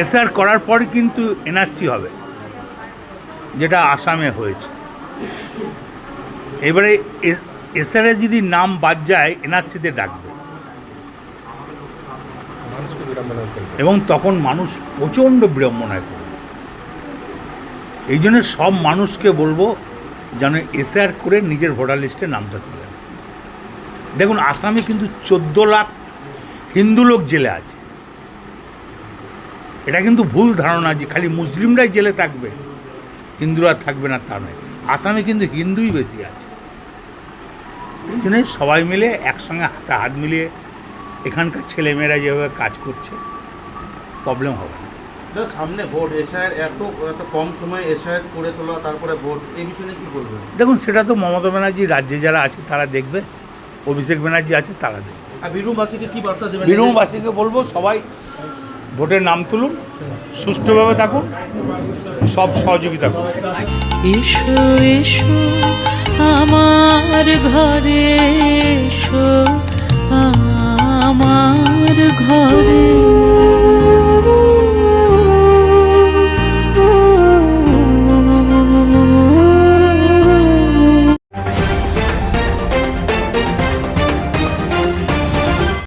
SR করার পর কিন্তু এনআরসি হবে, যেটা আসামে হয়েছে। এবারে এসআরে যদি নাম বাদ যায় এনআরসিতে ডাকবে। এবং তখন মানুষ প্রচণ্ড বিড়ম্বনায় করবে এই জন্য সব মানুষকে বলব, যেন এসআর করে নিজের ভোটার লিস্টে নামটা তুলে দেখুন, আসামে কিন্তু চোদ্দ লাখ হিন্দু লোক জেলে আছে। এটা কিন্তু ভুল ধারণা যে খালি মুসলিমরাই জেলে থাকবে হিন্দুরা থাকবে না তা নয়। আসামে কিন্তু হিন্দুই বেশি আছে। এই জন্যে সবাই মিলে একসঙ্গে হাতে হাত মিলিয়ে এখানকার ছেলেমেয়েরা যেভাবে কাজ করছে প্রবলেম হবে না। সামনে ভোট এসআইয়ের এত এত কম সময়ে এসআইয়ের করে তোলা তারপরে ভোট এই বিষয়ে কি বলবেন? দেখুন সেটা তো মমতা ব্যানার্জি রাজ্যে যারা আছে তারা দেখবে অভিষেক ব্যানার্জি আছে তারা দেখবে। আর বীরভূমবাসীকে কি বার্তা দেবেন? বীরভূমবাসীকে বলব সবাই ভোটের নাম তুলুন সুষ্ঠুভাবে থাকুন সব সহযোগিতা করুন এসো এসো আমার ঘরে এসো।